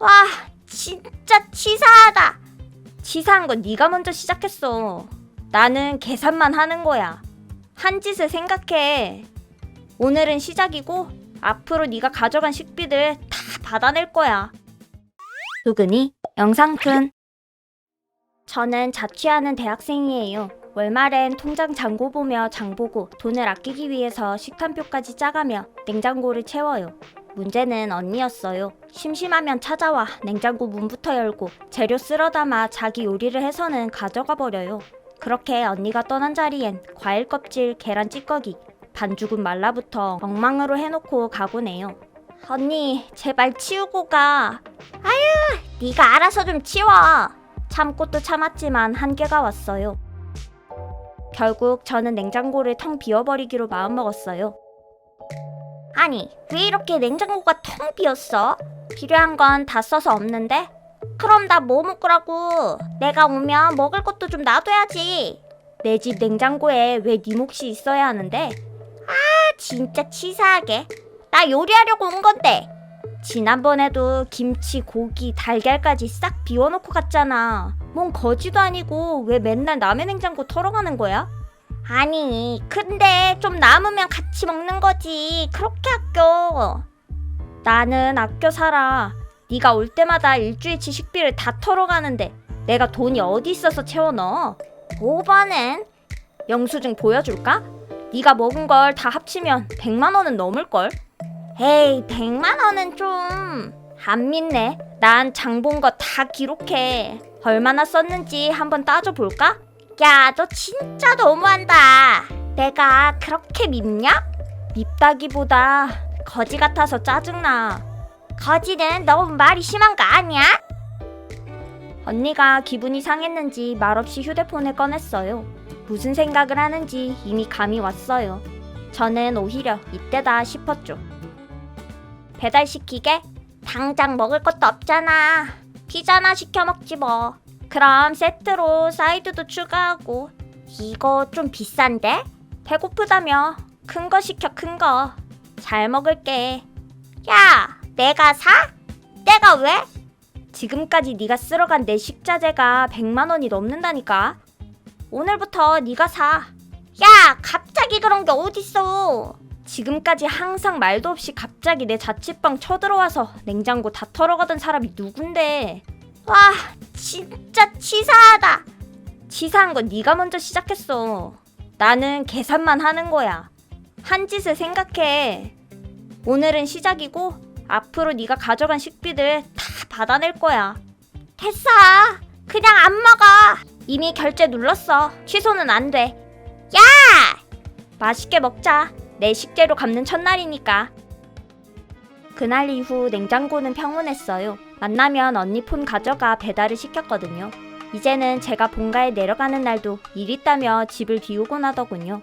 와, 진짜 치사하다. 치사한 건 네가 먼저 시작했어. 나는 계산만 하는 거야. 한 짓을 생각해. 오늘은 시작이고 앞으로 네가 가져간 식비들 다 받아낼 거야. 수근이 영상툰 저는 자취하는 대학생이에요. 월말엔 통장 잔고 보며 장 보고 돈을 아끼기 위해서 식단표까지 짜가며 냉장고를 채워요. 문제는 언니였어요. 심심하면 찾아와 냉장고 문부터 열고 재료 쓸어 담아 자기 요리를 해서는 가져가 버려요. 그렇게 언니가 떠난 자리엔 과일 껍질, 계란 찌꺼기, 반 죽은 말라붙어 엉망으로 해놓고 가곤 해요. 언니, 제발 치우고 가. 아유, 네가 알아서 좀 치워. 참고 또 참았지만 한계가 왔어요. 결국 저는 냉장고를 텅 비워버리기로 마음먹었어요. 아니, 왜 이렇게 냉장고가 텅 비었어? 필요한 건 다 써서 없는데? 그럼 나 뭐 먹으라고? 내가 오면 먹을 것도 좀 놔둬야지. 내 집 냉장고에 왜 네 몫이 있어야 하는데? 아, 진짜 치사하게. 나 요리하려고 온 건데. 지난번에도 김치, 고기, 달걀까지 싹 비워놓고 갔잖아. 뭔 거지도 아니고 왜 맨날 남의 냉장고 털어가는 거야? 아니, 근데 좀 남으면 같이 먹는 거지. 그렇게 아껴. 나는 아껴 살아. 네가 올 때마다 일주일치 식비를 다 털어가는데 내가 돈이 어디 있어서 채워 넣어? 오버는 영수증 보여줄까? 네가 먹은 걸 다 합치면 100만 원은 넘을 걸. 에이, 100만 원은 좀 안 믿네. 난 장 본 거 다 기록해. 얼마나 썼는지 한번 따져 볼까? 야, 너 진짜 너무한다. 내가 그렇게 밉냐? 밉다기보다 거지 같아서 짜증나. 거지는 너무 말이 심한 거 아니야? 언니가 기분이 상했는지 말없이 휴대폰을 꺼냈어요. 무슨 생각을 하는지 이미 감이 왔어요. 저는 오히려 이때다 싶었죠. 배달시키게? 당장 먹을 것도 없잖아. 피자나 시켜 먹지 뭐. 그럼 세트로 사이드도 추가하고. 이거 좀 비싼데? 배고프다며. 큰 거 시켜 큰 거. 잘 먹을게. 야, 내가 사? 내가 왜? 지금까지 네가 쓸어간 내 식자재가 100만 원이 넘는다니까. 오늘부터 네가 사. 야, 갑자기 그런 게 어딨어? 지금까지 항상 말도 없이 갑자기 내 자취방 쳐들어와서 냉장고 다 털어가던 사람이 누군데? 와, 진짜 치사하다. 치사한 건 네가 먼저 시작했어. 나는 계산만 하는 거야. 한 짓을 생각해. 오늘은 시작이고 앞으로 네가 가져간 식비들 다 받아낼 거야. 됐어. 그냥 안 먹어. 이미 결제 눌렀어. 취소는 안 돼. 야! 맛있게 먹자. 내 식재료 갚는 첫날이니까. 그날 이후 냉장고는 평온했어요. 만나면 언니 폰 가져가 배달을 시켰거든요. 이제는 제가 본가에 내려가는 날도 일 있다며 집을 비우곤 하더군요.